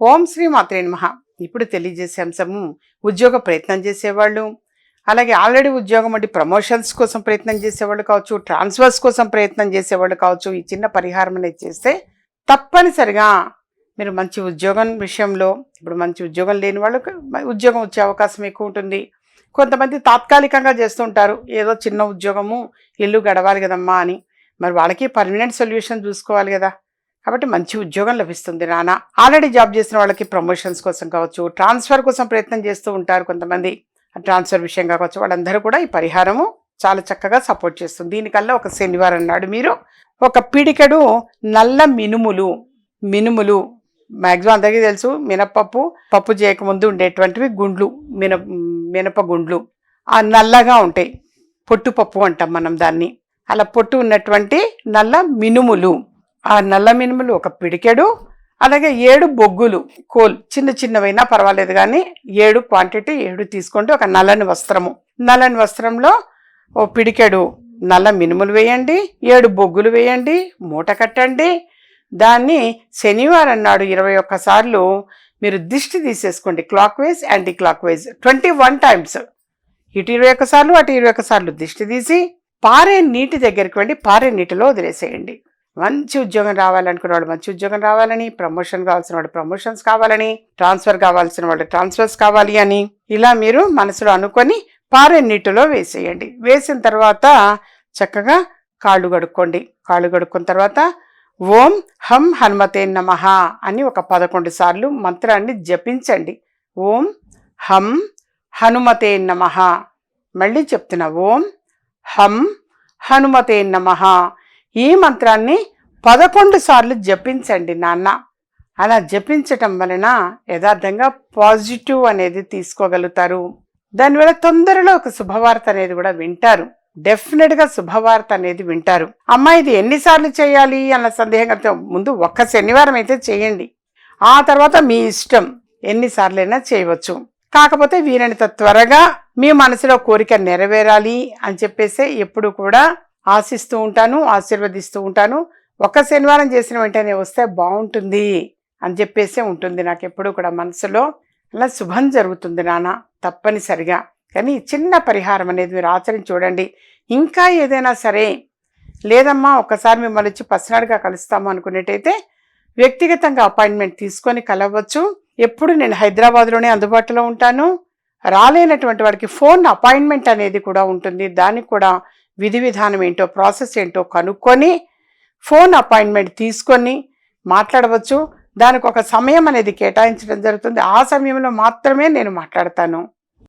ఓం శ్రీ మాత్రే నమ. ఇప్పుడు తెలియజేసే అంశము ఉద్యోగ ప్రయత్నం చేసేవాళ్ళు అలాగే ఆల్రెడీ ఉద్యోగం అంటే ప్రమోషన్స్ కోసం ప్రయత్నం చేసేవాళ్ళు కావచ్చు ట్రాన్స్ఫర్స్ కోసం ప్రయత్నం చేసేవాళ్ళు కావచ్చు ఈ చిన్న పరిహారం అనేది చేస్తే తప్పనిసరిగా మీరు మంచి ఉద్యోగం విషయంలో ఇప్పుడు మంచి ఉద్యోగం లేని వాళ్ళకి ఉద్యోగం వచ్చే అవకాశం ఎక్కువ ఉంటుంది. కొంతమంది తాత్కాలికంగా చేస్తుంటారు ఏదో చిన్న ఉద్యోగము ఇల్లు గడవాలి కదమ్మా అని. మరి వాళ్ళకి పర్మనెంట్ సొల్యూషన్ చూసుకోవాలి కదా. కాబట్టి మంచి ఉద్యోగం లభిస్తుంది నాన్న. ఆల్రెడీ జాబ్ చేసిన వాళ్ళకి ప్రమోషన్స్ కోసం కావచ్చు ట్రాన్స్ఫర్ కోసం ప్రయత్నం చేస్తూ ఉంటారు కొంతమంది. ట్రాన్స్ఫర్ విషయంగా కావచ్చు వాళ్ళందరూ కూడా ఈ పరిహారము చాలా చక్కగా సపోర్ట్ చేస్తుంది. దీనికల్లా ఒక శనివారం నాడు మీరు ఒక పిడికెడు నల్ల మినుములు మినుములు మ్యాక్సిమం అందరికీ తెలుసు మినపప్పు పప్పు చేయకముందు ఉండేటువంటివి గుండ్లు మిన మినప గుండ్లు. ఆ నల్లగా ఉంటాయి. పొట్టుపప్పు అంటాం మనం దాన్ని. అలా పొట్టు ఉన్నటువంటి నల్ల మినుములు. ఆ నల్ల మినుములు ఒక పిడికెడు అలాగే ఏడు బొగ్గులు కోల్ చిన్న చిన్నవైనా పర్వాలేదు కానీ ఏడు క్వాంటిటీ ఏడు తీసుకోండి ఒక నల్లని వస్త్రము. నల్లని వస్త్రంలో ఓ పిడికెడు నల్ల మినుములు వేయండి ఏడు బొగ్గులు వేయండి మూట కట్టండి. దాన్ని శనివారం నాడు ఇరవై ఒక్కసార్లు మీరు దిష్టి తీసేసుకోండి clockwise anti clockwise twenty one times. ఇటు ఇరవై ఒక్కసార్లు అటు ఇరవై ఒక్కసార్లు దిష్టి తీసి పారే నీటి దగ్గరికి వెళ్ళి పారే నీటిలో వదిలేసేయండి. మంచి ఉద్యోగం రావాలనుకున్న వాళ్ళు మంచి ఉద్యోగం రావాలని ప్రమోషన్ కావాల్సిన వాళ్ళు ప్రమోషన్స్ కావాలని ట్రాన్స్ఫర్ కావాల్సిన వాళ్ళు ట్రాన్స్ఫర్స్ కావాలి అని ఇలా మీరు మనసులో అనుకొని పారే నీటిలో వేసేయండి. వేసిన తర్వాత చక్కగా కాళ్ళు కడుక్కోండి. కాళ్ళు కడుక్కున్న తర్వాత ఓం హం హనుమతే నమః అని ఒక పదకొండు సార్లు మంత్రాన్ని జపించండి. ఓం హం హనుమతే నమః. మళ్ళీ చెప్తున్నా ఓం హం హనుమతే నమః. ఈ మంత్రాన్ని పదకొండు సార్లు జపించండి నాన్న. అలా జపించటం వలన యథార్థంగా పాజిటివ్ అనేది తీసుకోగలుగుతారు. దానివల్ల తొందరలో ఒక శుభవార్త అనేది కూడా వింటారు. డెఫినెట్గా శుభవార్త అనేది వింటారు. అమ్మ ఇది ఎన్నిసార్లు చేయాలి అన్న సందేహం కలిగితే ముందు ఒక్క శనివారం అయితే చేయండి. ఆ తర్వాత మీ ఇష్టం ఎన్నిసార్లైనా చేయవచ్చు. కాకపోతే వీరంత త్వరగా మీ మనసులో కోరిక నెరవేరాలి అని చెప్పేసి ఎప్పుడు కూడా ఆశిస్తూ ఉంటాను ఆశీర్వదిస్తూ ఉంటాను. ఒక శనివారం చేసిన వెంటనే వస్తే బాగుంటుంది అని చెప్పేసి ఉంటుంది నాకు ఎప్పుడు కూడా మనసులో. అలా శుభం జరుగుతుంది నాన్న తప్పనిసరిగా. కానీ చిన్న పరిహారం అనేది మీరు ఆచరించి చూడండి. ఇంకా ఏదైనా సరే లేదమ్మా ఒకసారి మిమ్మల్ని వచ్చి పర్సనల్గా కలుస్తాము అనుకునేటైతే వ్యక్తిగతంగా అపాయింట్మెంట్ తీసుకొని కలవచ్చు. ఎప్పుడు నేను హైదరాబాద్లోనే అందుబాటులో ఉంటాను. రాలేనటువంటి వాడికి ఫోన్ అపాయింట్మెంట్ అనేది కూడా ఉంటుంది. దానికి కూడా విధి విధానం ఏంటో ప్రాసెస్ ఏంటో కనుక్కొని ఫోన్ అపాయింట్మెంట్ తీసుకొని మాట్లాడవచ్చు. దానికి ఒక సమయం అనేది కేటాయించడం జరుగుతుంది. ఆ సమయంలో మాత్రమే నేను మాట్లాడతాను.